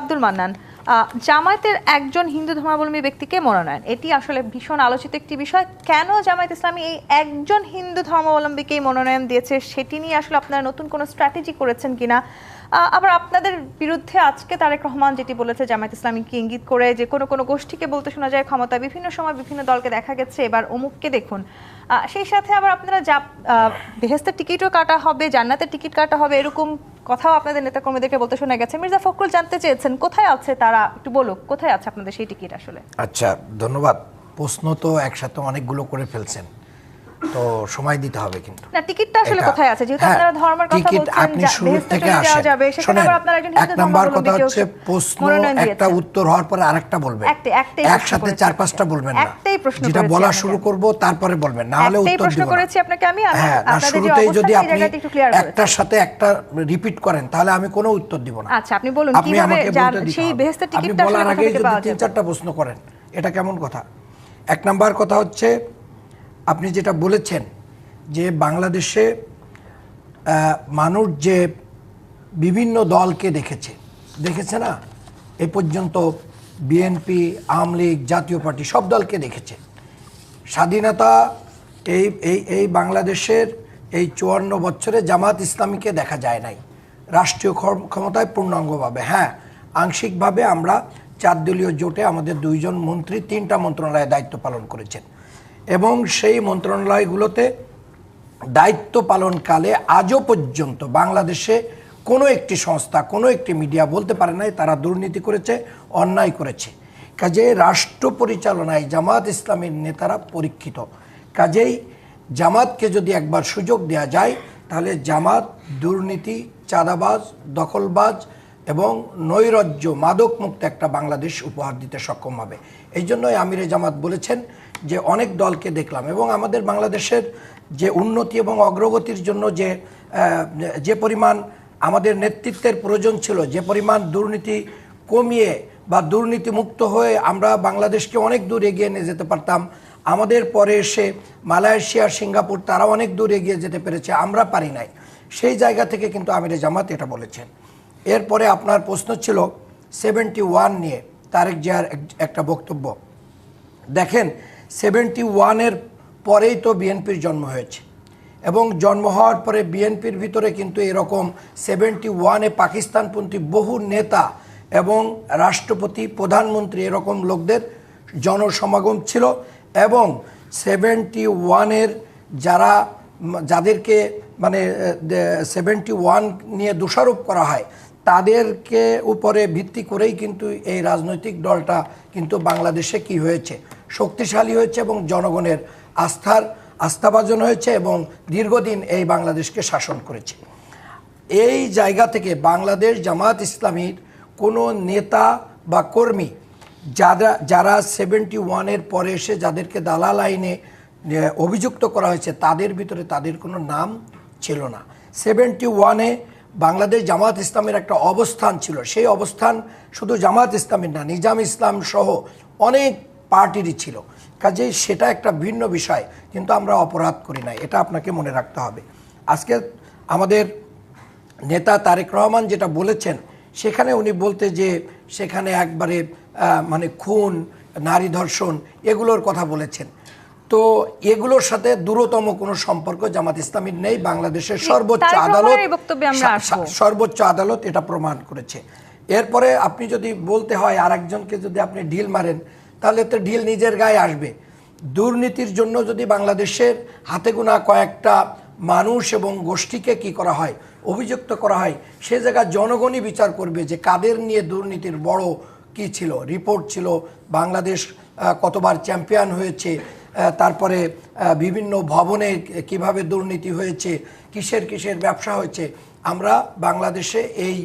আব্দুল মান্নান জামায়াতের একজন হিন্দু ধর্মাবলম্বী ব্যক্তিকে মনোনয়ন। এটি আসলে ভীষণ আলোচিত একটি বিষয়। কেন জামায়াত ইসলামী এই একজন হিন্দু ধর্মাবলম্বীকেই মনোনয়ন দিয়েছে? সেটি নিয়ে আসলে আপনারা নতুন কোনো স্ট্র্যাটেজি করেছেন কিনা? আবার আপনাদের বিরুদ্ধে আজকে তারেক রহমান যেটি বলেছে, জামায়াত ইসলামীকে ইঙ্গিত করে যে কোনো কোনো গোষ্ঠীকে বলতে শোনা যায় ক্ষমতা বিভিন্ন সময় বিভিন্ন দলকে দেখা গেছে, এবার অমুককে দেখুন। সেই সাথে আবার আপনারা যা বেহেস্তের টিকিটও কাটা হবে, জান্নাতের টিকিট কাটা হবে, এরকম কথাও আপনাদের নেতাকর্মীদেরকে বলতে শোনা গেছে। মির্জা ফখরুল জানতে চেয়েছেন, কোথায় আছে তারা? একটু বলুক, কোথায় আছে আপনাদের সেই টিকিট আসলে? আচ্ছা ধন্যবাদ। প্রশ্ন তো একসাথে অনেকগুলো করে ফেলছেন। তো সময় দিতে হবে কিন্তু। না টিকিটটা আসলে কোথায় আছে? যেহেতু হ্যাঁ, আপনারা ধর্মের কথা বলছেন আপনি শুরু থেকে আসেন। যাবে সেখানে আবার আপনারা একজন এক নাম্বার কথা হচ্ছে প্রশ্ন একটা উত্তর হওয়ার পরে আরেকটা বলবেন। একসাথে চার পাঁচটা বলবেন না। একটাই প্রশ্ন যেটা বলা শুরু করব তারপরে বলবেন না হলে উত্তর প্রশ্ন। করেছি আপনাকে আমি, হ্যাঁ আপনাদের শুরুতেই যদি আপনি। একটার সাথে একটা রিপিট করেন তাহলে আমি কোনো উত্তর দিব না। আচ্ছা, আপনি বলুন, কীভাবে সেই। বেহেশতের টিকিটটা আসলে কোথা থেকে পাওয়া তিন চারটা প্রশ্ন করেন এটা কেমন কথা? এক নাম্বার কথা হচ্ছে আপনি যেটা বলেছেন যে বাংলাদেশে মানুষ যে বিভিন্ন দলকে দেখেছে দেখেছে না? এ পর্যন্ত বিএনপি আওয়ামী লীগ, জাতীয় পার্টি সব দলকে দেখেছে। স্বাধীনতা এই এই এই বাংলাদেশের এই চুয়ান্ন বছরে জামাত ইসলামীকে দেখা যায় নাই। রাষ্ট্রীয় ক্ষমতায় পূর্ণাঙ্গভাবে হ্যাঁ। আংশিকভাবে আমরা চার দলীয় জোটে আমাদের দুইজন মন্ত্রী তিনটা মন্ত্রণালয়ে দায়িত্ব পালন করেছেন। এবং সেই মন্ত্রণালয়গুলোতে দায়িত্ব পালনকালে আজও পর্যন্ত বাংলাদেশে কোনো একটি সংস্থা, কোনো একটি মিডিয়া বলতে পারে নাই, তারা দুর্নীতি করেছে, অন্যায় করেছে। কাজে রাষ্ট্র পরিচালনায় জামাত ইসলামের নেতারা পরীক্ষিত। কাজেই জামাতকে যদি একবার সুযোগ দেওয়া যায়, তাহলে জামাত দুর্নীতি, চাঁদাবাজ, দখলবাজ এবং নৈরাজ্য মাদক মুক্ত একটা বাংলাদেশ উপহার দিতে সক্ষম হবে। এই জন্যই আমিরে জামাত বলেছেন যে অনেক দলকে দেখলাম এবং আমাদের বাংলাদেশের যে উন্নতি এবং অগ্রগতির জন্য যে যে পরিমাণ আমাদের নেতৃত্বের প্রয়োজন ছিল, যে পরিমাণ দুর্নীতি কমিয়ে বা দুর্নীতি মুক্ত হয়ে আমরা বাংলাদেশকে অনেক দূর এগিয়ে নিয়ে যেতে পারতাম, আমাদের পরে এসে মালয়েশিয়া, সিঙ্গাপুর তারা অনেক দূর এগিয়ে যেতে পেরেছে, আমরা পারি নাই। সেই জায়গা থেকে কিন্তু আমিরে জামাত এটা বলেছেন। এরপরে আপনার প্রশ্ন ছিল সেভেন্টি ওয়ান নিয়ে তারেক জিয়ার এক- একটা বক্তব্য। দেখেন সেভেন্টি ওয়ানের পরেই তো বিএনপির জন্ম হয়েছে। এবং জন্ম হওয়ার পরে বিএনপির ভিতরে কিন্তু এরকম সেভেন্টি ওয়ানে পাকিস্তানপন্থী বহু নেতা এবং রাষ্ট্রপতি, প্রধানমন্ত্রী এরকম লোকদের জনসমাগম ছিল এবং সেভেন্টি ওয়ানের যারা যাদেরকে মানে সেভেন্টি ওয়ান নিয়ে দোষারোপ করা হয়, তাদেরকে উপরে ভিত্তি করেই কিন্তু এই রাজনৈতিক দলটা কিন্তু বাংলাদেশে কি হয়েছে। শক্তিশালী হয়েছে এবং জনগণের আস্থার আস্থাভাজন হয়েছে এবং দীর্ঘদিন এই বাংলাদেশকে শাসন করেছে। এই জায়গা থেকে বাংলাদেশ জামাত ইসলামীর কোনো নেতা বা কর্মী যারা যারা সেভেন্টি ওয়ানের পরে এসে যাদেরকে দালাল আইনে অভিযুক্ত করা হয়েছে, তাদের ভিতরে তাদের কোনো নাম ছিল না। সেভেন্টি ওয়ানে বাংলাদেশ জামাত ইসলামের একটা অবস্থান ছিল। সেই অবস্থান শুধু জামাত ইসলামের না, নিজাম ইসলাম সহ অনেক পার্টিরই ছিল। কাজেই সেটা একটা ভিন্ন বিষয় কিন্তু আমরা অপরাধ করি না এটা আপনাকে মনে রাখতে হবে। আজকে আমাদের নেতা তারেক রহমান যেটা বলেছেন সেখানে উনি বলতে যে সেখানে একবারে মানে খুন নারী ধর্ষণ এগুলোর কথা বলেছেন। তো এগুলোর সাথে দূরতম কোনো সম্পর্ক জামাত ইসলামীর নেই বাংলাদেশের সর্বোচ্চ আদালত সর্বোচ্চ আদালত এটা প্রমাণ করেছে। এরপরে আপনি যদি বলতে হয় আরেকজনকে যদি আপনি ঢিল মারেন তাহলে তো ঢিল নিজের গায়ে আসবে। দুর্নীতির জন্য যদি বাংলাদেশের হাতে গোনা কয়েকটা মানুষ এবং গোষ্ঠীকে কি করা হয়, অভিযুক্ত করা হয়, সে জায়গায় জনগণই বিচার করবে যে কাদের নিয়ে দুর্নীতির বড় কি ছিল। রিপোর্ট ছিল, বাংলাদেশ কতবার চ্যাম্পিয়ন হয়েছে তারপরে বিভিন্ন ভবনে কীভাবে দুর্নীতি হয়েছে, কিসের কিসের ব্যবসা হয়েছে। আমরা বাংলাদেশে এই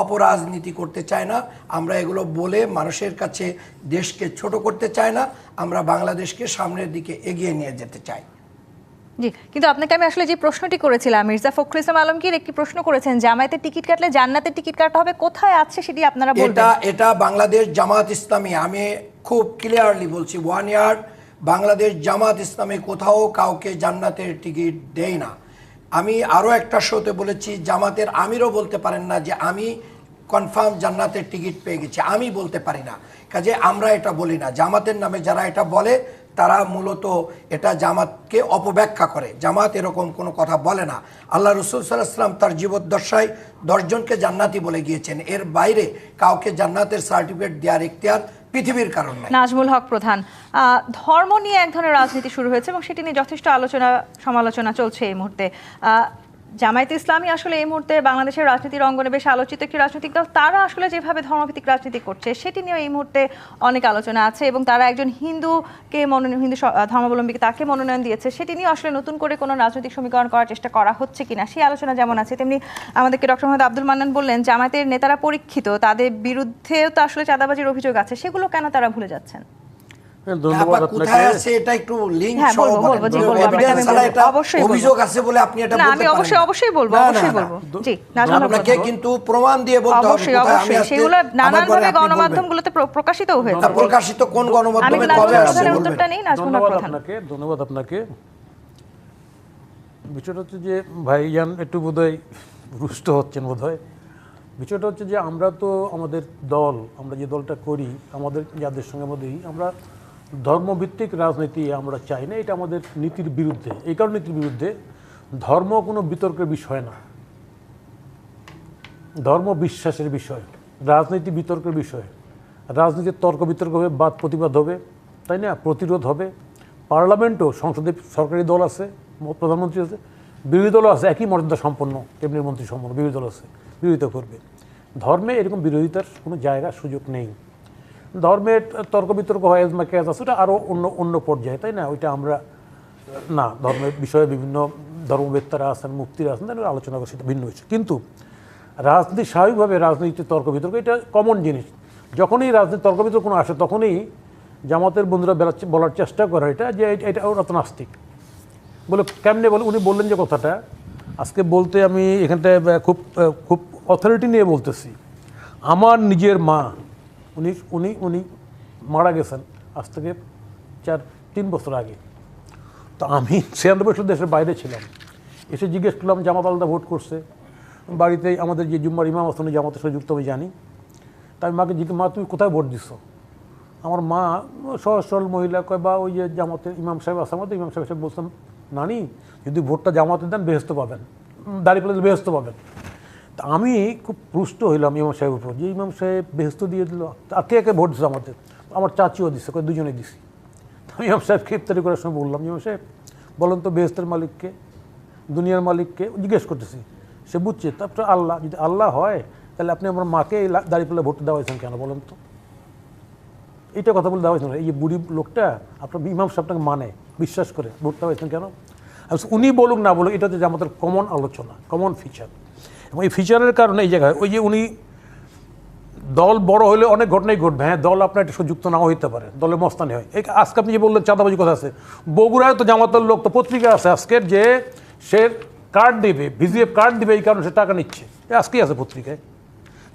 অপরাজনীতি করতে চাই না। আমরা এগুলো বলে মানুষের কাছে দেশকে ছোট করতে চাই না। আমরা বাংলাদেশকে সামনের দিকে এগিয়ে নিয়ে যেতে চাই। জি কিন্তু আপনাকে আমি আসলে যে প্রশ্নটি করেছিলাম মির্জা ফখরুল ইসলাম আলমগীর একটি প্রশ্ন করেছেন জামায়াতের টিকিট কাটলে জান্নাতের টিকিট কাটা হবে কোথায় আছে সেটি আপনারা বলবেন? এটা এটা বাংলাদেশ জামাত ইসলামী আমি খুব ক্লিয়ারলি বলছি ওয়ান ইয়ার বাংলাদেশ জামাত ইসলামী কোথাও কাউকে জান্নাতের টিকিট দেয় না। আমি আরও একটা শোতে বলেছি, জামাতের আমিরও বলতে পারেন না যে আমি কনফার্ম জান্নাতের টিকিট পেয়ে গেছি। আমি বলতে পারি না। কাজে আমরা এটা বলি না। জামাতের নামে যারা এটা বলে, তারা মূলত এটা জামাতকে অপব্যাখ্যা করে। জামাত এরকম কোনো কথা বলে না। আল্লাহ রসুল সাল্লাহাম তার জীবদ্দশায় দশজনকে জান্নাতি বলে গিয়েছেন। এর বাইরে কাউকে জান্নাতের সার্টিফিকেট দেওয়ার ইখতিয়ার পৃথিবীর কারণ নাজমুল হক প্রধান। ধর্ম নিয়ে এক ধরনের রাজনীতি শুরু হয়েছে এবং সেটি নিয়ে যথেষ্ট আলোচনা, সমালোচনা চলছে এই মুহূর্তে। জামায়াত ইসলামী আসলে এই মুহূর্তে বাংলাদেশের রাজনীতির অঙ্গনে বেশ আলোচিত একটি রাজনৈতিক দল। তারা আসলে যেভাবে ধর্মভিত্তিক রাজনীতি করছে, সেটি নিয়েও এই মুহূর্তে অনেক আলোচনা আছে এবং তারা একজন হিন্দুকে মনোনয়ন হিন্দু ধর্মাবলম্বীকে তাকে মনোনয়ন দিয়েছে, সেটি নিয়ে আসলে নতুন করে কোনো রাজনৈতিক সমীকরণ করার চেষ্টা করা হচ্ছে কিনা, সেই আলোচনা যেমন আছে, তেমনি আমাদেরকে ডক্টর মোহাম্মদ আব্দুল মান্নান বললেন, জামায়াতের নেতারা পরীক্ষিত, তাদের বিরুদ্ধেও তো আসলে চাঁদাবাজির অভিযোগ আছে, সেগুলো কেন তারা ভুলে যাচ্ছেন? ধন্যবাদ কোথায় আছে এটা একটু লিংক হ্যাঁ, সহ বলব, জি, বলব, Evidence আপনাকে আমি ছাড়া বলব। এটা অবশ্যই অভিযোগ আছে বলে আপনি এটা বলতে আমি অবশ্যই অবশ্যই বলব না, না, অবশ্যই বলব। জি আপনাকে কিন্তু প্রমাণ দিয়ে বলতে হবে অবশ্যই অবশ্যই সেগুলো আমার ঘরে নানানভাবে আপনি বলবেন। গণমাধ্যমগুলোতে প্র- হয়েছে। প্রকাশিত কোন গণমাধ্যমে কবে আসছে উত্তরটা নেই নাজমুল হক আপনাকে ধন্যবাদ আপনাকে। বিষয়টা হচ্ছে যে ভাইজান একটু বোধহয় রুষ্ট হচ্ছেন বোধহয়। বিষয়টা হচ্ছে যে আমরা তো আমাদের দল আমরা যে দলটা করি আমাদের যাদের সঙ্গে মধ্যেই আমরা ধর্মভিত্তিক রাজনীতি আমরা চাই না, এটা আমাদের নীতির বিরুদ্ধে। এই কারণ নীতির বিরুদ্ধে ধর্ম কোনো বিতর্কের বিষয় না। ধর্ম বিশ্বাসের বিষয়, রাজনীতি বিতর্কের বিষয়। রাজনীতির তর্ক বিতর্ক হবে, বাদ প্রতিবাদ হবে, তাই না? প্রতিরোধ হবে। পার্লামেন্টও সংসদে সরকারি দল আছে, প্রধানমন্ত্রী আছে, বিরোধী দলও আছে, একই মর্যাদা সম্পন্ন ক্যাবিনেট মন্ত্রী সম্পন্ন, বিরোধী দল আছে, বিরোধিতা করবে। ধর্মে এরকম বিরোধিতার কোনো জায়গা সুযোগ নেই। ধর্মের তর্ক বিতর্ক হয় এজমা ক্যাজ আছে, ওটা আরও অন্য অন্য পর্যায়ে, তাই না? ওইটা আমরা, না, ধর্মের বিষয়ে বিভিন্ন ধর্মবেত্তারা আছেন মুক্তিরা আছেন তাদের আলোচনা করে সেটা ভিন্ন হয়েছে। কিন্তু রাজনীতি, স্বাভাবিকভাবে রাজনীতির তর্ক বিতর্ক, এটা কমন জিনিস। যখনই রাজনীতি তর্ক বিতর্ক কোনো আসে, তখনই জামাতের বন্ধুরা বলার চেষ্টা করে এটা, যে এটা ওরা তো নাস্তিক। বলে কেমনে বলে, উনি বললেন যে কথাটা, আজকে বলতে আমি এখানটায় খুব খুব অথরিটি নিয়ে বলতেছি। আমার নিজের মা উনি উনি উনি মারা গেছেন আজ থেকে চার, তিন বছর আগে। তো আমি ছিয়ানব্বই বছর দেশের বাইরে ছিলাম। এসে জিজ্ঞেস করলাম, জামাত আলাদা ভোট করছে। বাড়িতে আমাদের যে জুম্মার ইমাম আসনে জামাতের সাথে যুক্ত, আমি জানি। তা আমি মাকে জিজ্ঞেস, মা, তুমি কোথায় ভোট দিছো? আমার মা সহজ, সরল মহিলা কয়, বা ওই যে জামাতের ইমাম সাহেব আছে আমাদের, ইমাম সাহেব সাহেব বলতাম নানি, যদি ভোটটা জামাতে দেন বেহস্ত পাবেন। দাঁড়িয়ে পেলে বেহস্ত পাবেন। তা আমি খুব পুষ্ট হইলাম ইমাম সাহেবের উপর। যে ইমাম সাহেব বেহস্ত দিয়ে দিল আর কে কে ভোট দিচ্ছে আমাদের? আমার চাচিও দিচ্ছে কয় দুজনে দিছি। আমি ইমাম সাহেবকে ইফতারি করার সময় বললাম, ইমাম সাহেব, বলেন তো বেহস্তের মালিককে, দুনিয়ার মালিককে জিজ্ঞেস করতেছি। সে বুঝছে তারপরে আল্লাহ, যদি আল্লাহ হয়, তাহলে আপনি আমার মাকে দাঁড়িয়ে পেলে ভোট দেওয়া হয়েছেন কেন বলেন তো? এটা কথা বলে দেওয়া হয়েছে না। এই যে বুড়ি লোকটা, আপনার ইমাম সাহেবটাকে মানে বিশ্বাস করে, ভোট দেওয়া হয়েছেন কেন উনি বলুক না বলুক, এটা হচ্ছে আমাদের কমন আলোচনা কমন ফিচার এবং এই ফিচারের কারণে এই জায়গায়, ওই যে উনি দল বড় হলে অনেক ঘটনাই ঘটবে। হ্যাঁ দল আপনার একটা যুক্ত নাও হইতে পারে, দলে মস্তানি হয়। এই আজকে আপনি যে বললেন, চাঁদাবাজি কথা আছে। বগুড়ায় তো জামাতের লোক তো পত্রিকা আছে আজকের যে সে কার্ড দেবে ভিজিএফ কার্ড দেবে, এই কারণে সে টাকা নিচ্ছে। আজকেই আছে পত্রিকায়।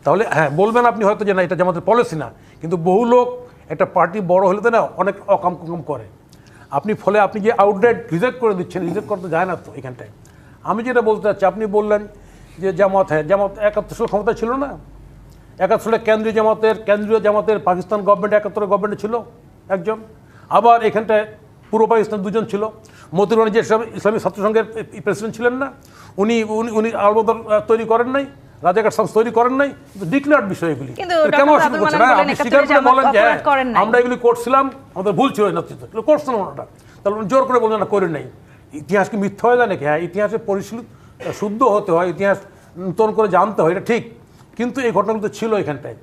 তাহলে হ্যাঁ বলবেন আপনি হয়তো যে না, এটা জামাতের পলিসি না, কিন্তু বহু লোক একটা পার্টি বড় হলে তো না অনেক অকাম কুকাম করে। আপনি ফলে আপনি যে আউটডেট রিজেক্ট করে দিচ্ছেন রিজেক্ট করতে যায় না তো এখানটায়। আমি যেটা বলতে চাচ্ছি, আপনি বললেন যে জামাত হ্যাঁ জামাত একাত্তর সাল ক্ষমতা ছিল না? একাত্তর সালে কেন্দ্রীয় জামাতের কেন্দ্রীয় জামাতের পাকিস্তান গভর্নমেন্ট একাত্তরের গভর্নমেন্টে ছিল একজন। আবার এখানটায় পূর্ব পাকিস্তান দুজন ছিল। রহমান যে ইসলামী- ইসলামী ছাত্র প্রেসিডেন্ট ছিলেন না উনি উনি উনি আলবদর আহ, তৈরি করেন নাই রাজাকার সামস তৈরি করেন নাই ডিক্লেয়ার্ড বিষয়গুলি কেন অস্বীকার করছেন? হ্যাঁ, আপনি স্বীকার করে বলেন যে অপরাধ আমরা এগুলি করছিলাম আমাদের ভুল ছিল না করছিলাম ওটা তাহলে জোর করে বললেন না করে নাই। ইতিহাস কি মিথ্যা হয়ে যায় নাকি? হ্যাঁ ইতিহাসে পরিশীল শুদ্ধ হতে হয়, ইতিহাস নূতন করে জানতে হয়, এটা ঠিক। কিন্তু এই ঘটনাগুলো তো ছিল এখানটায়।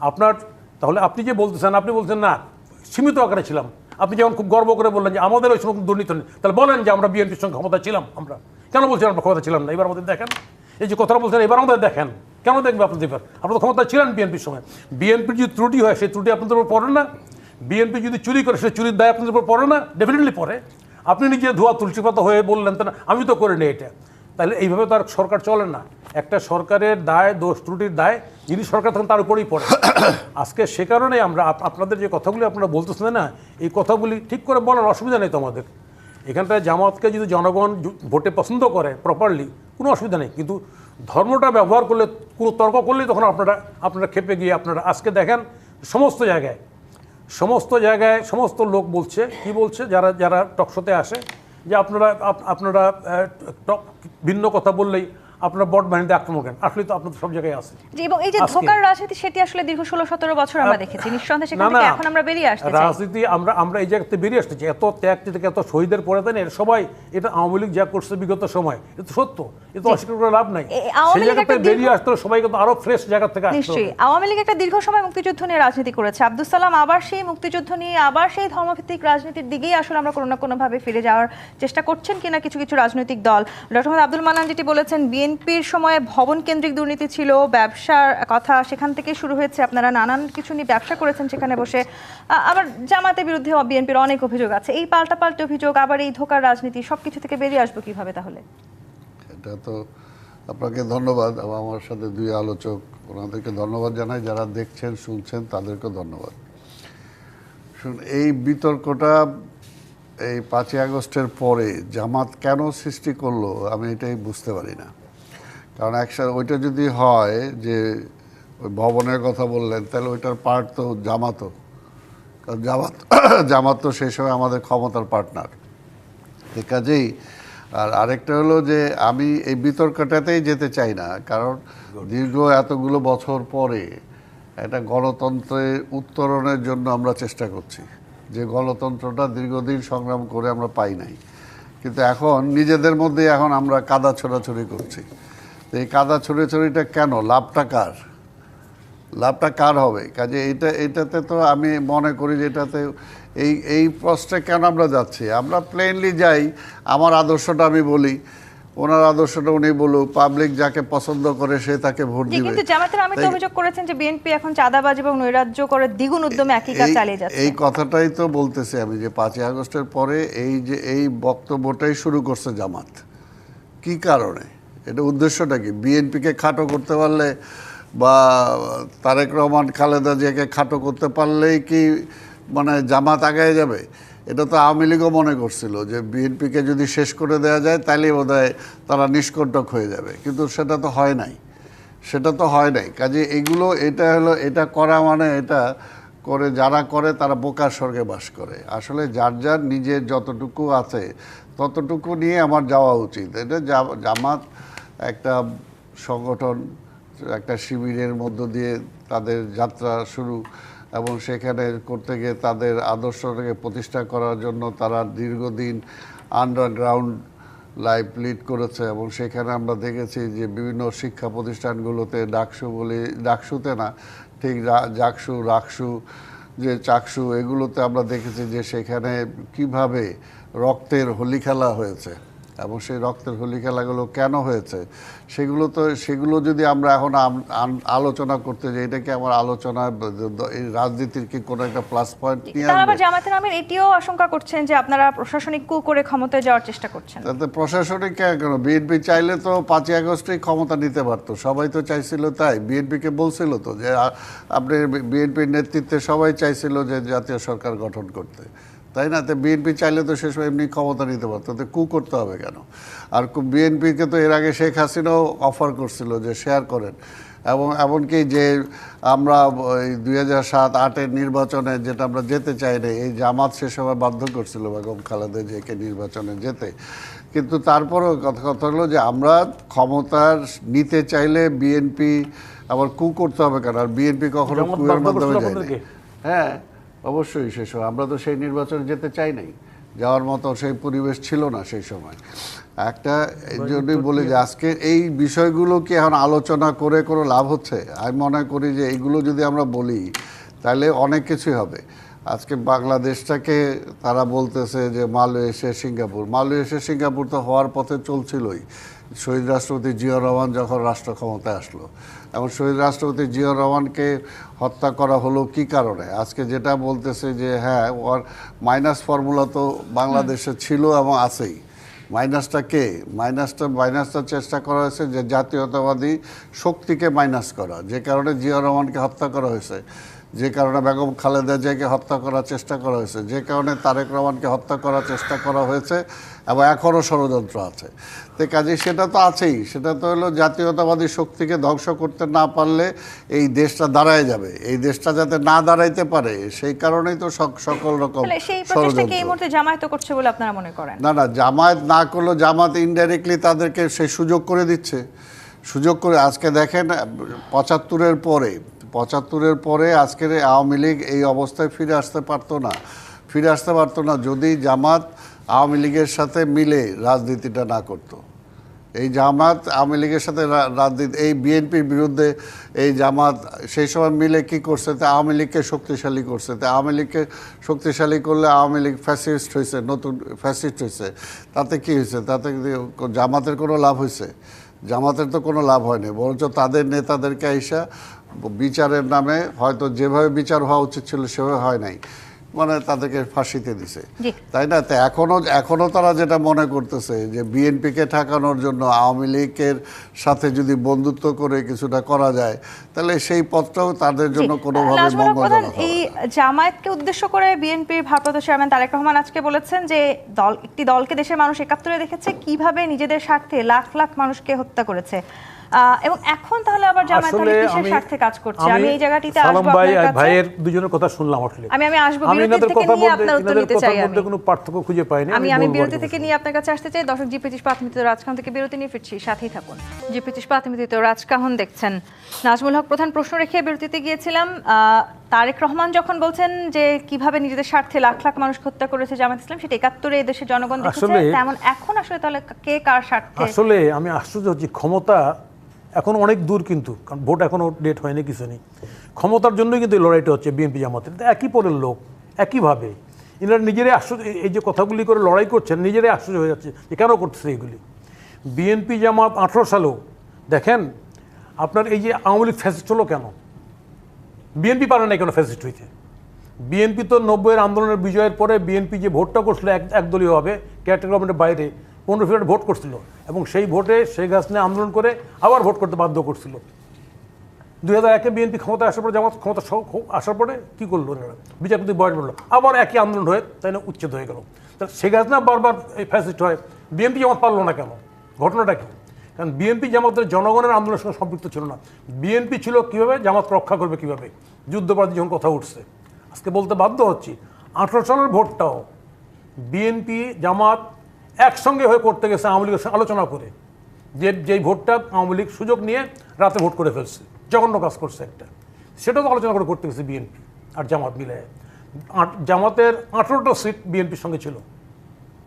আপনার, তাহলে আপনি যে বলতেছেন, আপনি বলছেন না, সীমিত আকারে ছিলাম। আপনি যেমন খুব গর্ব করে বললেন যে আমাদের ওই সময় দুর্নীতি নেই তাহলে বলেন যে আমরা বিএনপির সঙ্গে ক্ষমতা ছিলাম আমরা। কেন বলছেন আমরা ক্ষমতা ছিলাম না? এবার আমাদের দেখেন। এই যে কথাটা বলছেন, এবার আমাদের দেখেন। কেন দেখবে আপনাদের এবার? আপনার ক্ষমতা ছিলেন বিএনপির সময়। বিএনপির যদি ত্রুটি হয়, সেই ত্রুটি আপনাদের উপর পড়ে না। বিএনপি যদি চুরি করে সে চুরির দায় আপনাদের উপর পড়ে না? ডেফিনেটলি পড়ে। আপনি নিজে ধোয়া তুলসী পাতা হয়ে বললেন তো আমি তো করে নেই এটা। তাহলে এইভাবে তো আর সরকার চলে না। একটা সরকারের দায় দোষ ত্রুটির দায় যিনি সরকার থাকেন তার উপরেই পড়ে। আজকে সে কারণে আমরা আপনাদের যে কথাগুলি আপনারা বলতেছেন না এই কথাগুলি ঠিক করে বলার অসুবিধা নেই তো আমাদের এখানটায় জামাতকে যদি জনগণ ভোটে পছন্দ করে প্রপারলি কোনো অসুবিধা নেই। কিন্তু ধর্মটা ব্যবহার করলে কোনো তর্ক করলেই তখন আপনারা আপনারা খেপে গিয়ে আপনারা আজকে দেখেন সমস্ত জায়গায় সমস্ত জায়গায় সমস্ত লোক বলছে কি বলছে যারা যারা টকশোতে আসে যে আপনারা আপ- আপনারা ভিন্ন কথা বললেই আপনারা বট বাহিনীতে আক্রমণ করেন। আসলে তো আপনাদের সব জায়গায় আছে। এবং এই যে ধোকার রাজনীতি সেটি আসলে দীর্ঘ ষোলো সতেরো বছর আমরা দেখেছি। নিঃসন্দেহে সেখান থেকে এখন আমরা বেরিয়ে আসতে চাই। রাজনীতি আমরা আমরা এই জায়গাতে বেরিয়ে আসতেছি এত ত্যাগ থেকে এত শহীদের পরে তাই এরা সবাই এটা আওয়ামী লীগ যা করছে বিগত সময় এটা সত্য। এটা অস্বীকার করে লাভ নাই। সেই জায়গাতে বেরিয়ে আসতে সবাই কিন্তু আরও ফ্রেশ জায়গা থেকে আসতে নিশ্চয়ই। আওয়ামী লীগ একটা দীর্ঘ সময় মুক্তিযুদ্ধ নিয়ে রাজনীতি করেছে। আব্দুল সালাম আবার সেই মুক্তিযুদ্ধ নিয়ে আবার সেই ধর্মভিত্তিক রাজনীতির দিকেই আসলে আমরা কোনো না কোনোভাবে ফিরে যাওয়ার চেষ্টা করছেন কিনা কিছু কিছু রাজনৈতিক দল। ডক্টর আব্দুল মান্নান যেটি বলেছেন বিএনপির সময় ভবন কেন্দ্রিক দুর্নীতি ছিল, ব্যবসার কথা সেখান থেকে শুরু হয়েছে। আপনারা নানান কিছু নিয়ে ব্যবসা করেছেন সেখানে বসে। আবার জামাতের বিরুদ্ধে বিএনপির অনেক অভিযোগ আছে। এই পাল্টা পাল্টা অভিযোগ, আবার এই ধোকার রাজনীতি, সবকিছু থেকে বেরিয়ে আসব কীভাবে তাহলে? এটা তো আপনাকে ধন্যবাদ। আমার সাথে দুই আলোচক, ওনাদেরকে ধন্যবাদ জানাই। যারা দেখছেন, শুনছেন তাদেরকে ধন্যবাদ। শুন, এই বিতর্কটা এই পাঁচই আগস্টের পরে জামাত কেন সৃষ্টি করল, আমি এটাই বুঝতে পারি না। কারণ একসাথে ওইটা যদি হয় যে ওই ভবনের কথা বললেন তাহলে ওইটার পার্ট তো জামাতও কারণ জামাত জামাত তো সেই সময় আমাদের ক্ষমতার পার্টনার এ কাজেই আর আরেকটা হলো যে আমি এই বিতর্কটাতেই যেতে চাই না কারণ দীর্ঘ এতগুলো বছর পরে একটা গণতন্ত্রের উত্তরণের জন্য আমরা চেষ্টা করছি। যে গণতন্ত্রটা দীর্ঘদিন সংগ্রাম করে আমরা পাই নাই। কিন্তু এখন নিজেদের মধ্যে এখন আমরা কাদা ছোড়াছড়ি করছি। তো এই কাদা ছোড়াছড়িটা কেন? লাভটা কার? লাভটা কার হবে? কাজে এটা এটাতে তো আমি মনে করি যে এটাতে এই এই প্রশ্নে কেন আমরা যাচ্ছি? আমরা প্লেনলি যাই আমার আদর্শটা আমি বলি ওনার আদর্শটা উনি বলুক পাবলিক যাকে পছন্দ করে সে তাকে ভোট দিবে। কিন্তু জামাতের আমি তো অভিযোগ করেছেন যে বিএনপি এখন চাঁদাবাজ এবং নৈরাজ্য করে দ্বিগুণ উদ্যমে একই কাজ চালিয়ে যাচ্ছে। এই কথাটাই তো বলতেছি আমি যে পাঁচই আগস্টের পরে এই যে এই বক্তব্যটাই শুরু করছে জামাত। কি কারণে? এটা উদ্দেশ্যটা কি? বিএনপিকে খাটো করতে পারলে বা তারেক রহমান, খালেদা জিয়াকে খাটো করতে পারলেই কি মানে জামাত আগায় যাবে? এটা তো আওয়ামী লীগও মনে করছিল যে বিএনপিকে যদি শেষ করে দেওয়া যায় তাহলে বোধহয় তারা নিষ্কণ্টক হয়ে যাবে। কিন্তু সেটা তো হয় নাই। সেটা তো হয় নাই। কাজে এগুলো, এটা হলো, এটা করা মানে এটা করে, যারা করে তারা বোকার স্বর্গে বাস করে। আসলে যার যার নিজের যতটুকু আছে, ততটুকু নিয়ে আমার যাওয়া উচিত। এটা জামাত একটা সংগঠন, একটা শিবিরের মধ্য দিয়ে তাদের যাত্রা শুরু এবং সেখানে করতে গিয়ে তাদের আদর্শটাকে প্রতিষ্ঠা করার জন্য তারা দীর্ঘদিন আন্ডারগ্রাউন্ড লাইফ লিড করেছে এবং সেখানে আমরা দেখেছি যে বিভিন্ন শিক্ষা প্রতিষ্ঠানগুলোতে ডাকসু বলি, ডাকসুতে না, ঠিক জাকসু, রাকসু, যে চাকসু, এগুলোতে আমরা দেখেছি যে সেখানে কীভাবে রক্তের হোলি খেলা হয়েছে। এবং সেই রক্তের হোলি খেলাগুলো কেন হয়েছে? সেগুলো তো সেগুলো যদি আমরা এখন আলোচনা করতে যাই এটা কি আমার আলোচনা এই রাজনীতির কি কোনো একটা প্লাস পয়েন্ট নিয়ে আবার জামাতের আমির এটিও আশঙ্কা করছেন যে আপনারা প্রশাসনিক কু করে ক্ষমতায় যাওয়ার চেষ্টা করছেন। তাতে প্রশাসনিক কে- কেন? বিএনপি চাইলে তো পাঁচই আগস্টেই ক্ষমতা নিতে পারতো। সবাই তো চাইছিল তাই। বিএনপিকে বলছিল তো যে আপনি বিএনপির নেতৃত্বে সবাই চাইছিল যে জাতীয় সরকার গঠন করতে। তাই না? তো বিএনপি চাইলে তো সে সময় এমনি ক্ষমতা নিতে পারতো। তো কু করতে হবে কেন? আর বিএনপিকে তো এর আগে শেখ হাসিনাও অফার করছিল যে শেয়ার করেন। এবং এমনকি যে আমরা ওই দুই হাজার সাত আটের নির্বাচনে যেটা আমরা যেতে চাই না এই জামাত সে সময় বাধ্য করছিল বেগম খালেদা জিয়াকে নির্বাচনে যেতে। কিন্তু তারপরেও কথা কথা হলো যে আমরা ক্ষমতার নিতে চাইলে বিএনপি আবার কু করতে হবে কেন? আর বিএনপি কখনো কুয়ের মাধ্যমে করছিল যায় হ্যাঁ। অবশ্যই সে সময় আমরা তো সেই নির্বাচনে যেতে চাই নাই। যাওয়ার মতো সেই পরিবেশ ছিল না সেই সময়। একটা এই জন্যই বলি যে আজকে এই বিষয়গুলো কি এখন আলোচনা করে কোনো লাভ হচ্ছে? আমি মনে করি যে এইগুলো যদি আমরা বলি তাহলে অনেক কিছুই হবে। আজকে বাংলাদেশটাকে তারা বলতেছে যে মালয়েশিয়া সিঙ্গাপুর। মালয়েশিয়া সিঙ্গাপুর তো হওয়ার পথে চলছিলই। শহীদ রাষ্ট্রপতি জিয়া রহমান যখন রাষ্ট্র ক্ষমতায় আসলো এবং শহীদ রাষ্ট্রপতি জিয়া রহমানকে হত্যা করা হলো কি কারণে? আজকে যেটা বলতেছে যে হ্যাঁ ওর মাইনাস ফর্মুলা তো বাংলাদেশে ছিল এবং আছেই। মাইনাসটা কে? মাইনাসটা মাইনাসটা চেষ্টা করা হয়েছে যে জাতীয়তাবাদী শক্তিকে মাইনাস করা যে কারণে জিয়া রহমানকে হত্যা করা হয়েছে। যে কারণে বেগম খালেদা জিয়াকে হত্যা করার চেষ্টা করা হয়েছে যে কারণে তারেক রহমানকে হত্যা করার চেষ্টা করা হয়েছে এবং এখনও ষড়যন্ত্র আছে। তো কাজে সেটা তো আছেই সেটা তো হলো জাতীয়তাবাদী শক্তিকে ধ্বংস করতে না পারলে এই দেশটা দাঁড়ায় যাবে। এই দেশটা যাতে না দাঁড়াইতে পারে সেই কারণেই তো সকল রকম সেই মনে না না জামায়াত না করলেও জামাত ইনডাইরেক্টলি তাদেরকে সে সুযোগ করে দিচ্ছে। সুযোগ করে আজকে দেখেন পঁচাত্তরের পরে পঁচাত্তরের পরে আজকের আওয়ামী লীগ এই অবস্থায় ফিরে আসতে পারতো না। ফিরে আসতে পারতো না যদি জামাত আওয়ামী লীগের সাথে মিলে রাজনীতিটা না করতো। এই জামাত আওয়ামী লীগের সাথে রাজনীতি, এই বিএনপির বিরুদ্ধে এই জামাত সেই সময় মিলে কি করছে তা আওয়ামী লীগকে শক্তিশালী করছে। তা আওয়ামী লীগকে শক্তিশালী করলে আওয়ামী লীগ ফ্যাসিস্ট হয়েছে নতুন ফ্যাসিস্ট হয়েছে তাতে কি হয়েছে তাতে জামাতের কোনো লাভ হয়েছে জামাতের তো কোনো লাভ হয়নি বরঞ্চ তাদের নেতাদেরকে আইসা বিচারের নামে হয়তো যেভাবে বিচার হওয়া উচিত ছিল সেভাবে হয় নাই। মানে তাদেরকে ফাঁসিতে দিছে। তাই না? তো এখনও এখনও তারা যেটা মনে করতেছে যে বিএনপিকে ঠেকানোর জন্য আওয়ামী লীগের সাথে যদি বন্ধুত্ব করে কিছুটা করা যায় তাহলে সেই পথটাও তাদের জন্য কোনোভাবে মঙ্গলজনক এই জামায়াতকে উদ্দেশ্য করে বিএনপির ভারপ্রাপ্ত চেয়ারম্যান তারেক রহমান আজকে বলেছেন যে দল একটি দলকে দেশের মানুষ একাত্তরে দেখেছে কীভাবে নিজেদের স্বার্থে লাখ লাখ মানুষকে হত্যা করেছে। এবং এখন তাহলে আবার জামায়াত তাহলে কিসের আমি স্বার্থে কাজ করছে? আমি এই জায়গাটিতে আসব ভাই আপনার কাছে। ভাইয়ের দুজনের কথা শুনলাম আসলে। আমি আমি আসব বিরতি থেকে নিয়ে আপনার উত্তর নিতে চাই আমি। কোনো পার্থক্য খুঁজে পাইনি আমি আমি বিরতি থেকে নিয়ে আপনার কাছে আসতে চাই। দর্শক জি পঁচিশ প্রাথমিক রাজকাহন থেকে বিরতি নিয়ে ফিরছি। সাথেই থাকুন। জি পঁচিশ রাজকাহন দেখছেন। নাজমুল হক প্রধান প্রশ্ন রেখে বিরতিতে গিয়েছিলাম। আহ, তারেক রহমান যখন বলছেন যে কীভাবে নিজেদের স্বার্থে লাখ লাখ মানুষ হত্যা করেছে জামাত ইসলাম সেটা একাত্তরে দেশের জনগণ দেখেছে। আসলে- তেমন এখন আসলে তাহলে কে কার স্বার্থে? আসলে আমি আশ্চর্য হচ্ছি ক্ষমতা এখন অনেক দূর কিন্তু কারণ ভোট এখনও ডেট হয়নি কিছু নেই। ক্ষমতার জন্যই কিন্তু এই লড়াইটা হচ্ছে বিএনপি জামাতের। একই পরের লোক একইভাবে। এনারা নিজেরাই আশ্চর্য এই- যে কথাগুলি করে লড়াই করছেন নিজেরাই আশ্চর্য হয়ে যাচ্ছে যে কেন করতেছে এইগুলি বিএনপি জামাত আঠেরো সালেও দেখেন আপনার এই যে আওয়ামী লীগ ফ্যাসিস্ট হলো কেন? বিএনপি পারে না কেন ফ্যাসিস্ট হইতে। বিএনপি তো নব্বইয়ের আন্দোলনের বিজয়ের পরে বিএনপি যে ভোটটা করছিল এক একদলীয়ভাবে ক্যারেক্টার গভর্নমেন্টের বাইরে পনেরো ফেব্রুয়ারি ভোট করছিল এবং সেই ভোটে শেখ হাসিনা আন্দোলন করে আবার ভোট করতে বাধ্য করছিল। দুই হাজার একে বিএনপি ক্ষমতা আসার পরে জামাত ক্ষমতা আসার পরে কী করল বিচারপতি বয়স বলল আবার একই আন্দোলন হয়ে তাই না উচ্ছেদ হয়ে গেল। তাহলে শেখ হাসিনা বারবার ফ্যাসিস্ট হয়। বিএনপি জামাত পারল না কেন? ঘটনাটা কি? কারণ বিএনপি জামাতের জনগণের আন্দোলনের সঙ্গে সম্পৃক্ত ছিল না। বিএনপি ছিল কীভাবে? জামাত রক্ষা করবে কীভাবে? যুদ্ধবাদী যখন কথা উঠছে। আজকে বলতে বাধ্য হচ্ছি, আঠারো সালের ভোটটাও বিএনপি জামাত একসঙ্গে হয়ে করতে গেছে আওয়ামী লীগের আলোচনা করে। যে, যেই ভোটটা আওয়ামী লীগ সুযোগ নিয়ে রাতে ভোট করে ফেলছে, জঘন্য কাজ করছে একটা। সেটাও তো আলোচনা করে করতে গেছে বিএনপি আর জামাত মিলে। জামাতের আঠেরোটা সিট বিএনপির সঙ্গে ছিল।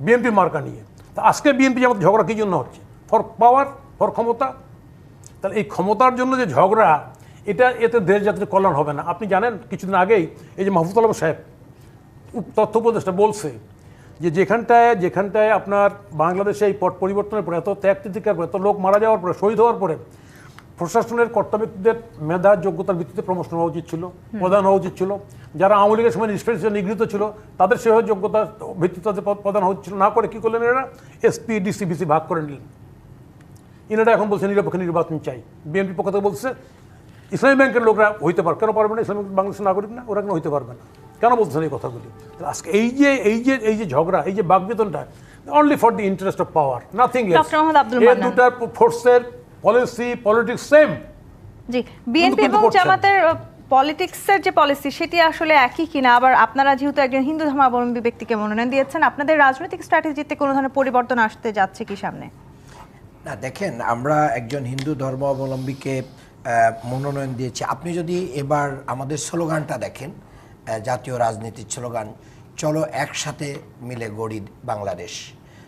বিএনপি মার্কা নিয়ে। তা আজকে বিএনপি জামাত ঝগড়া কী জন্য হচ্ছে? ফর পাওয়ার ফর ক্ষমতা। তাহলে এই ক্ষমতার জন্য যে ঝগড়া এটা এতে দেশ জাতির কল্যাণ হবে না। আপনি জানেন কিছুদিন আগেই এই যে মাহফুজ আলম সাহেব তথ্য উপদেষ্টা বলছে যে যেখানটায় যেখানটায় আপনার বাংলাদেশে এই পট পরিবর্তনের পরে এত ত্যাগ তিতিকার পরে এত লোক মারা যাওয়ার পরে শহীদ হওয়ার পরে প্রশাসনের কর্তব্যদের মেধা যোগ্যতার ভিত্তিতে প্রমোশন হওয়া উচিত ছিল প্রদান হওয়া উচিত ছিল। যারা আওয়ামী লীগের সময় নিষ্পেষ নিগৃহীত ছিল তাদের সেভাবে যোগ্যতার ভিত্তিতে প্রদান হওয়া উচিত ছিল না করে কী করলেন এরা এসপি ডিসি বিসি ভাগ করে নিলেন। ইনারা এখন বলছে নিরপেক্ষ নির্বাচন চাই। বিএনপি পক্ষ থেকে বলছে ইসলামী ব্যাংকের লোকরা হইতে পারে কেন পারবে না ইসলামিক বাংলাদেশের নাগরিক না? ওরা কেন হইতে পারবে না? কেন বলছেন এই কথাগুলি? আজকে এই যে এই যে এই যে ঝগড়া এই যে বাগবেতনটা only for the interest of power nothing. দুটার ফোর্সের পলিসি পলিটিক্স সেম জি বিএনপি এবং জামাতের পলিটিক্সের যে পলিসি সেটি আসলে একই কিনা? আবার আপনারা যেহেতু একজন হিন্দু ধর্মাবলম্বী ব্যক্তিকে মনোনয়ন দিয়েছেন আপনাদের রাজনৈতিক স্ট্র্যাটেজিতে কোনো ধরনের পরিবর্তন আসতে যাচ্ছে কি সামনে? না দেখেন আমরা একজন হিন্দু ধর্মাবলম্বীকে মনোনয়ন দিয়েছি। আপনি যদি এবার আমাদের স্লোগানটা দেখেন জাতীয় রাজনীতির স্লোগান চলো একসাথে মিলে গড়ি বাংলাদেশ।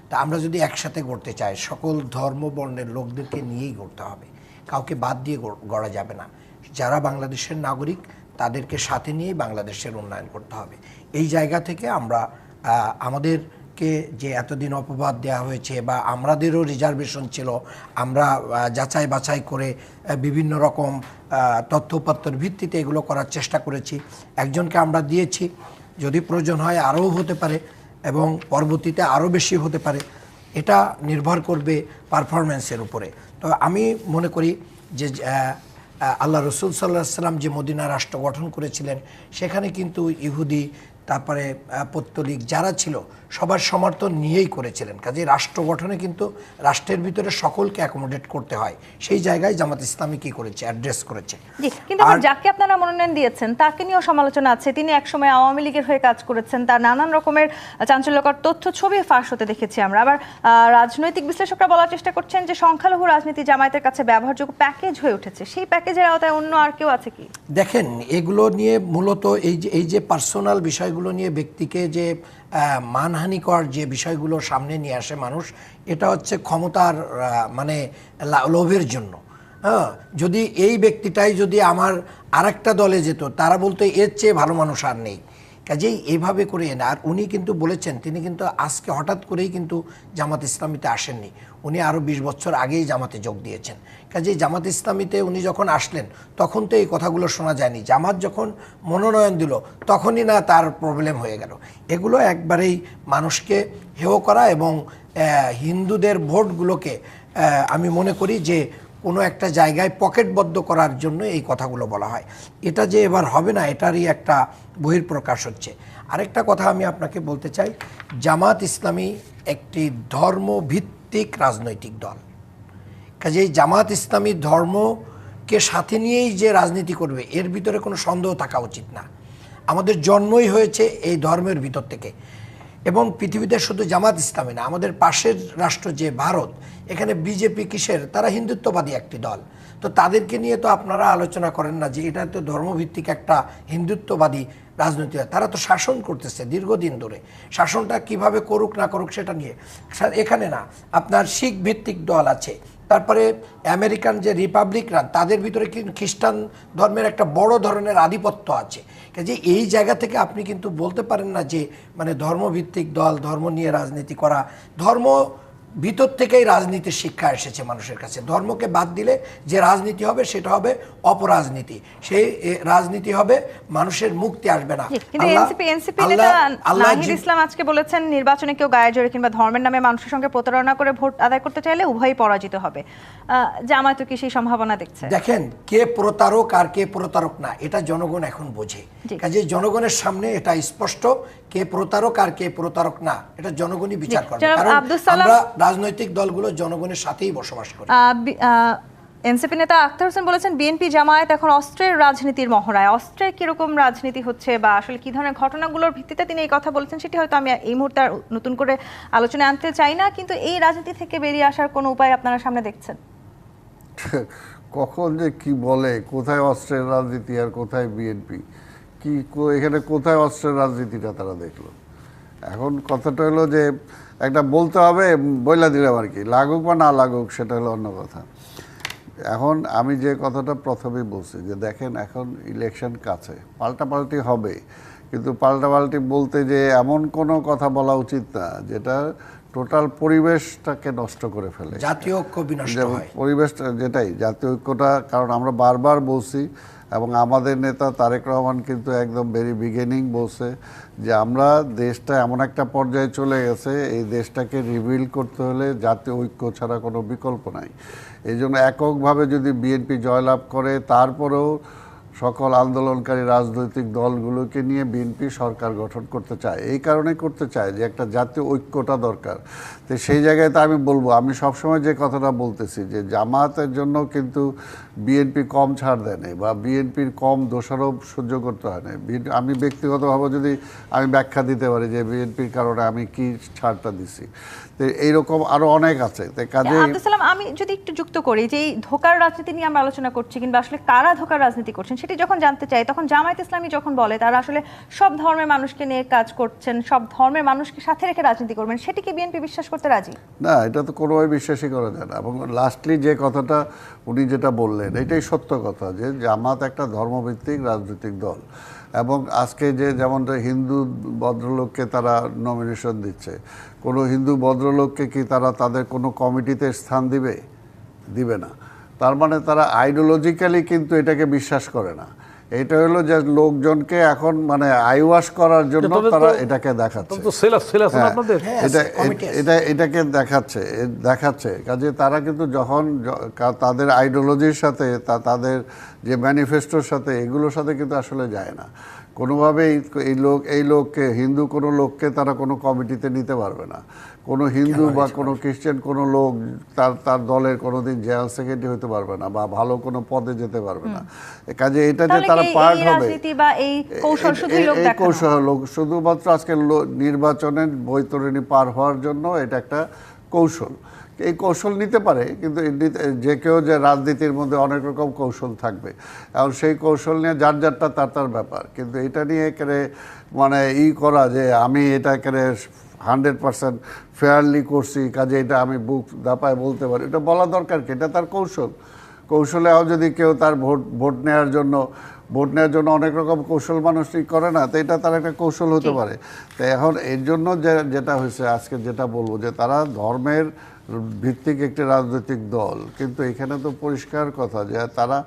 তা আমরা যদি একসাথে গড়তে চাই সকল ধর্ম বর্ণের লোকদেরকে নিয়েই গড়তে হবে। কাউকে বাদ দিয়ে গড়া যাবে না। যারা বাংলাদেশের নাগরিক তাদেরকে সাথে নিয়েই বাংলাদেশের উন্নয়ন করতে হবে। এই জায়গা থেকে আমরা আহ, আমাদেরকে যে এতদিন অপবাদ দেওয়া হয়েছে বা আমাদেরও রিজার্ভেশন ছিল, আমরা যাচাই বাছাই করে বিভিন্ন রকম তথ্যপত্রের ভিত্তিতে এগুলো করার চেষ্টা করেছি। একজনকে আমরা দিয়েছি, যদি প্রয়োজন হয় আরও হতে পারে এবং পরবর্তীতে আরও বেশি হতে পারে। এটা নির্ভর করবে পারফরমেন্সের উপরে। তো আমি মনে করি যে আল্লাহ রসুল সাল্লাহ সাল্লাম যে মদিনা রাষ্ট্র গঠন করেছিলেন, সেখানে কিন্তু ইহুদি তারপরে পত্তলিক যারা ছিল সবার সমর্থন নিয়েই করেছিলেন। কাজে রাষ্ট্র গঠনে কিন্তু রাষ্ট্রের ভিতরে সকলকে অ্যাকোমোডেট করতে হয়। সেই জায়গায় জামাত ইসলামী কি করেছে? অ্যাড্রেস করেছে। কিন্তু যাকে আপনারা মনোনয়ন দিয়েছেন তাকে নিয়েও সমালোচনা আছে। তিনি একসময় আওয়ামী লীগের হয়ে কাজ করেছেন। তার নানান রকমের চাঞ্চল্যকর তথ্য ছবি ফাঁস হতে দেখেছি আমরা। আবার রাজনৈতিক বিশ্লেষকরা বলার চেষ্টা করছেন যে সংখ্যালঘু রাজনীতি জামায়াতের কাছে ব্যবহারযোগ্য প্যাকেজ হয়ে উঠেছে। সেই প্যাকেজের আওতায় অন্য আর কেউ আছে কি? দেখেন এগুলো নিয়ে মূলত এই যে এই যে পার্সোনাল বিষয়গুলো নিয়ে ব্যক্তিকে যে মানহানিকর যে বিষয়গুলো সামনে নিয়ে আসে মানুষ, এটা হচ্ছে ক্ষমতার মানে লোভের জন্য। হ্যাঁ যদি এই ব্যক্তিটাই যদি আমার আরেকটা দলে যেত, তারা বলতো এর চেয়ে ভালো মানুষ আর নেই। কাজেই এভাবে করে এনে আর উনি কিন্তু বলেছেন, তিনি কিন্তু আজকে হঠাৎ করেই কিন্তু জামাত ইসলামীতে আসেননি। উনি আরও বিশ বছর আগেই জামাতে যোগ দিয়েছেন। কাজেই জামাত ইসলামীতে উনি যখন আসলেন, তখন তো এই কথাগুলো শোনা যায়নি। জামাত যখন মনোনয়ন দিল, তখনই না তার প্রবলেম হয়ে গেল। এগুলো একবারেই মানুষকে হেয় করা এবং হিন্দুদের ভোটগুলোকে আমি মনে করি যে কোনো একটা জায়গায় পকেটবদ্ধ করার জন্য এই কথাগুলো বলা হয়। এটা যে এবার হবে না, এটারই একটা বহির্প্রকাশ হচ্ছে। আরেকটা কথা আমি আপনাকে বলতে চাই। জামাত ইসলামী একটি ধর্মভিত্তিক রাজনৈতিক দল। কাজেই জামাত ইসলামী ধর্মকে সাথে নিয়েই যে রাজনীতি করবে, এর ভিতরে কোনো সন্দেহ থাকা উচিত না। আমাদের জন্মই হয়েছে এই ধর্মের ভিতর থেকে। এবং পৃথিবীতে শুধু জামাত ইসলামী না, আমাদের পাশের রাষ্ট্র যে ভারত, এখানে বিজেপি কিসের? তারা হিন্দুত্ববাদী একটি দল। তো তাদেরকে নিয়ে তো আপনারা আলোচনা করেন না যে এটা তো ধর্মভিত্তিক একটা হিন্দুত্ববাদী রাজনীতি হয়। তারা তো শাসন করতেছে দীর্ঘদিন ধরে। শাসনটা কীভাবে করুক না করুক সেটা নিয়ে। এখানে না, আপনার শিখ ভিত্তিক দল আছে। তারপরে আমেরিকান যে রিপাবলিকরা, তাদের ভিতরে কিন্তু খ্রিস্টান ধর্মের একটা বড় ধরনের আধিপত্য আছে। যে এই জায়গা থেকে আপনি কিন্তু বলতে পারেন না যে মানে ধর্মভিত্তিক দল, ধর্ম নিয়ে রাজনীতি করা, ধর্ম ভিতর থেকেই রাজনীতির শিক্ষা এসেছে মানুষের কাছে। ধর্মকে বাদ দিলে যে রাজনীতি হবে সেটা হবে অপরাজনীতি। সেই রাজনীতি হবে মানুষের মুক্তি আসবে না। নাহিদ ইসলাম আজকে বলেছেন নির্বাচনে কেউ গায়ে জোরে কিংবা ধর্মের নামে মানুষের সঙ্গে প্রতারণা করে ভোট আদায় করতে চাইলে উভয়ই পরাজিত হবে। আহ, জামায়াতও কি সেই সম্ভাবনা দেখছে? দেখেন কে প্রতারক আর কে প্রতারক না এটা জনগণ এখন বোঝে। কাজে জনগণের সামনে এটা স্পষ্ট কে প্রতারক আর কে প্রতারক না এটা জনগণই বিচার করবে। কারণ আমরা রাজনৈতিক দলগুলো জনগণের সাথেই বসবাস করি। এনসিপি নেতা আখতার হোসেন বলেছেন বিএনপি জামায়াত এখন অস্ত্রের রাজনীতির মহড়ায়। অস্ত্রের কীরকম রাজনীতি হচ্ছে বা আসলে কি ধরনের ঘটনাগুলোর ভিত্তিতে তিনি এই কথা বলেছেন সেটি হয়তো আমি এই মুহূর্তে আর নতুন করে আলোচনায় আনতে চাই না কিন্তু এই রাজনীতি থেকে বেরিয়ে আসার কোনো উপায় আপনারা সামনে দেখছেন? কখন যে কি বলে কোথায় অস্ত্রের রাজনীতি আর কোথায় বিএনপি? কি এখানে কোথায় অস্ত্রের রাজনীতিটা তারা দেখল? এখন কথাটা হলো যে একটা বলতে হবে বইলা দিলাম আর কি। লাগুক বা না লাগুক সেটা হলো অন্য কথা। এখন আমি যে কথাটা প্রথমেই বলছি যে দেখেন এখন ইলেকশন কাছে পাল্টাপাল্টি হবে। কিন্তু পাল্টাপাল্টি বলতে যে এমন কোনো কথা বলা উচিত না যেটা টোটাল পরিবেশটাকে নষ্ট করে ফেলে। জাতীয় ঐক্য বিনষ্ট হয়। পরিবেশটা যেটাই জাতীয় ঐক্যটা কারণ আমরা বারবার বলছি এবং আমাদের নেতা তারেক রহমান কিন্তু একদম ভেরি বিগিনিং বলছে যে আমরা দেশটা এমন একটা পর্যায়ে চলে গেছে, এই দেশটাকে রিভিল করতে হলে জাতীয় ঐক্য ছাড়া কোনো বিকল্প নাই। এই জন্য এককভাবে যদি বিএনপি জয়লাভ করে, তারপরেও সকল আন্দোলনকারী রাজনৈতিক দলগুলোকে নিয়ে বিএনপি সরকার গঠন করতে চায়। এই কারণে করতে চায় যে একটা জাতীয় ঐক্যটা দরকার। তো সেই জায়গায় তো আমি বলব, আমি সবসময় যে কথাটা বলতেছি যে জামাতের জন্য কিন্তু বিএনপি কম ছাড় দেয় বা বিএনপির কম দোষারোপ সহ্য করতে হয় না আমি ব্যক্তিগতভাবে যদি আমি ব্যাখ্যা দিতে পারি যে বিএনপির কারণে আমি কি ছাড়টা দিছি। এইরকম আরও অনেক আছে। তাই কাজে সালাম আমি যদি একটু যুক্ত করি যে এই ধোকার রাজনীতি নিয়ে আমরা আলোচনা করছি কিংবা আসলে কারা ধোকার রাজনীতি করছেন সেটি যখন জানতে চাই তখন জামায়াত ইসলামী যখন বলে তারা আসলে সব ধর্মের মানুষকে নিয়ে কাজ করছেন সব ধর্মের মানুষকে সাথে রেখে রাজনীতি করবেন সেটিকে বিএনপি বিশ্বাস করতে রাজি? না এটা তো কোনোভাবে বিশ্বাসই করা যায় না। এবং লাস্টলি যে কথাটা উনি যেটা বললেন এটাই সত্য কথা যে জামাত একটা ধর্মভিত্তিক রাজনৈতিক দল। এবং আজকে যে যেমন হিন্দু ভদ্রলোককে তারা নমিনেশন দিচ্ছে কোনো হিন্দু ভদ্রলোককে কি তারা তাদের কোনো কমিটিতে স্থান দিবে? দিবে না। তার মানে তারা আইডিওলজিক্যালি কিন্তু এটাকে বিশ্বাস করে না। এটা হলো যে লোকজনকে এখন মানে আইওয়াশ করার জন্য তারা এটাকে দেখাচ্ছে। হ্যাঁ। হ্যাঁ। এটা এটাকে দেখাচ্ছে। দেখাচ্ছে। কাজে তারা কিন্তু যখন তাদের আইডিওলজির সাথে তাদের যে ম্যানিফেস্টোর সাথে এগুলোর সাথে কিন্তু আসলে যায় না। কোনোভাবেই এই লোক এই লোককে হিন্দু কোনো লোককে তারা কোনো কমিটিতে নিতে পারবে না। কোনো হিন্দু বা কোনো খ্রিস্টান কোনো লোক তার তার দলের কোনোদিন জেনারেল সেক্রেটারি হতে পারবে না বা ভালো কোনো পদে যেতে পারবে না। কাজে এটা যে তারা পার্ট হবে এই কৌশল লোক শুধুমাত্র আজকে লো- নির্বাচনের বৈতরণী পার হওয়ার জন্য এটা একটা কৌশল। এই কৌশল নিতে পারে কিন্তু যে কেউ যে রাজনীতির মধ্যে অনেক রকম কৌশল থাকবে। এখন সেই কৌশল নিয়ে যার যারটা তার তার ব্যাপার। কিন্তু এটা নিয়ে একেবারে মানে ই করা যে আমি এটা একেবারে হান্ড্রেড পার্সেন্ট ফেয়ারলি করছি কাজে এটা আমি বুক দাপায় বলতে পারি। এটা বলা দরকার কি? এটা তার কৌশল। কৌশলে যদি কেউ তার ভোট ভোট নেওয়ার জন্য ভোট নেওয়ার জন্য অনেক রকম কৌশল মানুষ ঠিক করে না তো এটা তার একটা কৌশল হতে পারে। তো এখন এর জন্য যে যেটা হয়েছে আজকে যেটা বলব যে তারা ধর্মের ভিত্তিক একটি রাজনৈতিক দল। কিন্তু এখানে তো পরিষ্কার কথা যে তারা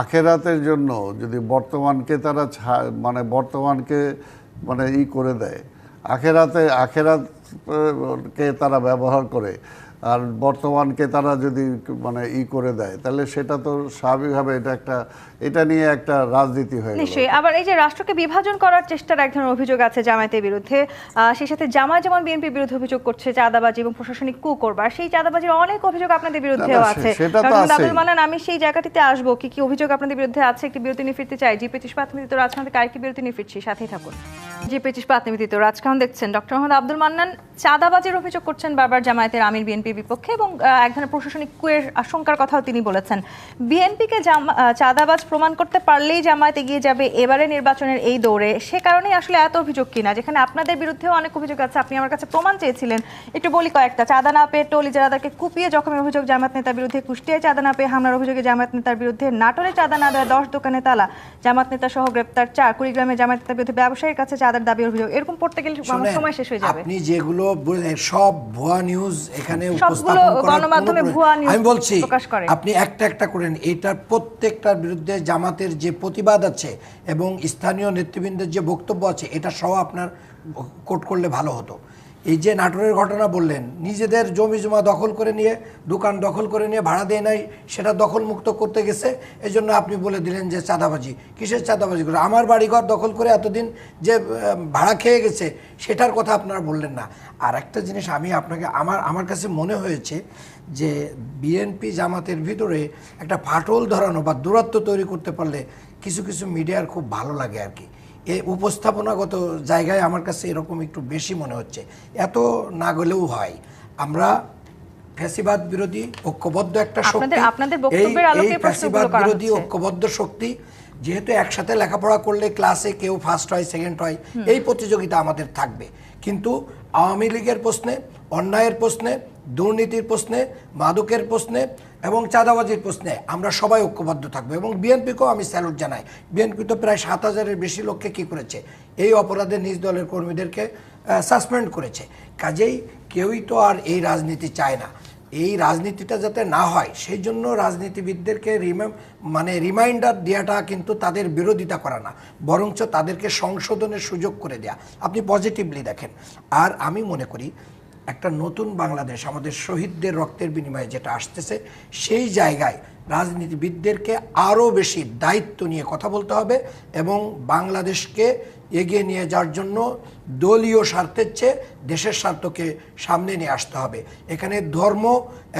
আখেরাতের জন্য যদি বর্তমানকে তারা মানে বর্তমানকে মানে ই করে দেয়, আখেরাতে, আখেরাতকে তারা ব্যবহার করে আর বর্তমানকে তারা যদি মানে ই করে দেয় তাহলে সেটা তো স্বাভাবিকভাবে এটা একটা এটা নিয়ে একটা রাজনীতি হয়ে নিশ্চয়ই। আবার এই যে রাষ্ট্রকে বিভাজন করার চেষ্টার এক ধরনের অভিযোগ আছে জামায়াতের বিরুদ্ধে। সেই সাথে জামায়াত যেমন বিএনপির বিরুদ্ধে অভিযোগ করছে চাঁদাবাজি এবং প্রশাসনিক কু করবার সেই চাঁদাবাজির অনেক অভিযোগ আপনাদের বিরুদ্ধেও আছে। তো। আব্দুল মান্নান আমি সেই জায়গাটিতে আসব। কি কি অভিযোগ আপনাদের বিরুদ্ধে আছে? একটি বিরতি নিয়ে ফিরতে চাই। জি পেচিশ প্রাথমিক রাজখান থেকে আরেকটি বিরতি নিয়ে ফিরছি সাথেই থাকুন। জি পেচিশ প্রাথমিক রাজখান দেখছেন। ডক্টর মোহাম্মদ আব্দুল মান্নান চাঁদাবাজির অভিযোগ করছেন বারবার জামায়াতের আমির বিএনপির বিপক্ষে এবং এক ধরনের প্রশাসনিক কুয়ের আশঙ্কার কথাও তিনি বলেছেন। বিএনপিকে চাঁদাবাজ প্রমাণ করতে পারলেই জামায়াত এগিয়ে যাবে এবারে নির্বাচনের এই দৌড়ে। সে কারণেই আসলে এত অভিযোগ কিনা যেখানে আপনাদের বিরুদ্ধেও অনেক অভিযোগ আছে। আপনি আমার কাছে প্রমাণ চেয়েছিলেন। একটু বলি কয়েকটা। চাঁদা না পেয়ে টোল ইজারাদারকে কুপিয়ে জখমের অভিযোগ জামায়াত নেতার বিরুদ্ধে কুষ্টিয়ায় চাঁদা না পেয়ে হামলার অভিযোগে জামায়াত নেতার বিরুদ্ধে নাটোরে চাঁদা না দেওয়া দশ দোকানে তালা। জামাত নেতা সহ গ্রেপ্তার চার। কুড়িগ্রামে জামায়াত নেতার বিরুদ্ধে ব্যবসায়ীর কাছে চাঁদার দাবির অভিযোগ। এরকম পড়তে গেলে সময় শেষ হয়ে যাবে। আপনি যেগুলো সব ভুয়া নিউজ এখানে সবগুলো গণমাধ্যমে ভুয়া নিউজ আমি বলছি আপনি একটা একটা করেন এটার প্রত্যেকটার বিরুদ্ধে জামাতের যে প্রতিবাদ আছে এবং স্থানীয় নেতৃবৃন্দের যে বক্তব্য আছে এটা সহ আপনার কোট করলে ভালো হতো। এই যে নাটোরের ঘটনা বললেন, নিজেদের জমি জমা দখল করে নিয়ে, দোকান দখল করে নিয়ে ভাড়া দেয় নাই, সেটা দখল মুক্ত করতে গেছে এই জন্য আপনি বলে দিলেন যে চাঁদাবাজি। কিসের চাঁদাবাজি করে? আমার বাড়িঘর দখল করে এতদিন যে ভাড়া খেয়ে গেছে, সেটার কথা আপনারা বললেন না। আর একটা জিনিস আমি আপনাকে, আমার আমার কাছে মনে হয়েছে যে, বিএনপি জামাতের ভিতরে একটা ফাটল ধরানো বা দূরত্ব তৈরি করতে পারলে কিছু কিছু মিডিয়ার খুব ভালো লাগে আর কি। উপস্থাপনাগত জায়গায় আমার কাছে এরকম একটু বেশি মনে হচ্ছে। এত না গেলেও হয়। আমরা ফ্যাসিবাদ বিরোধী ঐক্যবদ্ধ একটা শক্তি। এই ফ্যাসিবাদ বিরোধী ঐক্যবদ্ধ শক্তি যেহেতু একসাথে লেখাপড়া করলে ক্লাসে কেউ ফার্স্ট হয় সেকেন্ড হয় এই প্রতিযোগিতা আমাদের থাকবে। কিন্তু আওয়ামী লীগের প্রশ্নে, অন্যায়ের প্রশ্নে, দুর্নীতির প্রশ্নে, মাদকের প্রশ্নে এবং চাঁদাবাজির প্রশ্নে আমরা সবাই ঐক্যবদ্ধ থাকব এবং বিএনপিকেও আমি স্যালুট জানাই। বিএনপি তো প্রায় সাত হাজারের বেশি লোককে কী করেছে? এই অপরাধে নিজ দলের কর্মীদেরকে সাসপেন্ড করেছে। কাজেই কেউই তো আর এই রাজনীতি চায় না। এই রাজনীতিটা যাতে না হয়, সেই জন্য রাজনীতিবিদদেরকে মানে রিমাইন্ডার দেওয়াটা কিন্তু তাদের বিরোধিতা করা না, বরঞ্চ তাদেরকে সংশোধনের সুযোগ করে দেয়া। আপনি পজিটিভলি দেখেন। আর আমি মনে করি, একটা নতুন বাংলাদেশ, আমাদের শহীদদের রক্তের বিনিময়ে যেটা আসতেছে, সেই জায়গায় রাজনীতিবিদদেরকে আরও বেশি দায়িত্ব নিয়ে কথা বলতে হবে এবং বাংলাদেশকে এগিয়ে নিয়ে যাওয়ার জন্য দলীয় স্বার্থের চেয়ে দেশের স্বার্থকে সামনে নিয়ে আসতে হবে। এখানে ধর্ম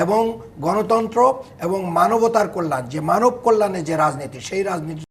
এবং গণতন্ত্র এবং মানবতার কল্যাণ, যে মানব কল্যাণে যে রাজনীতি, সেই রাজনীতি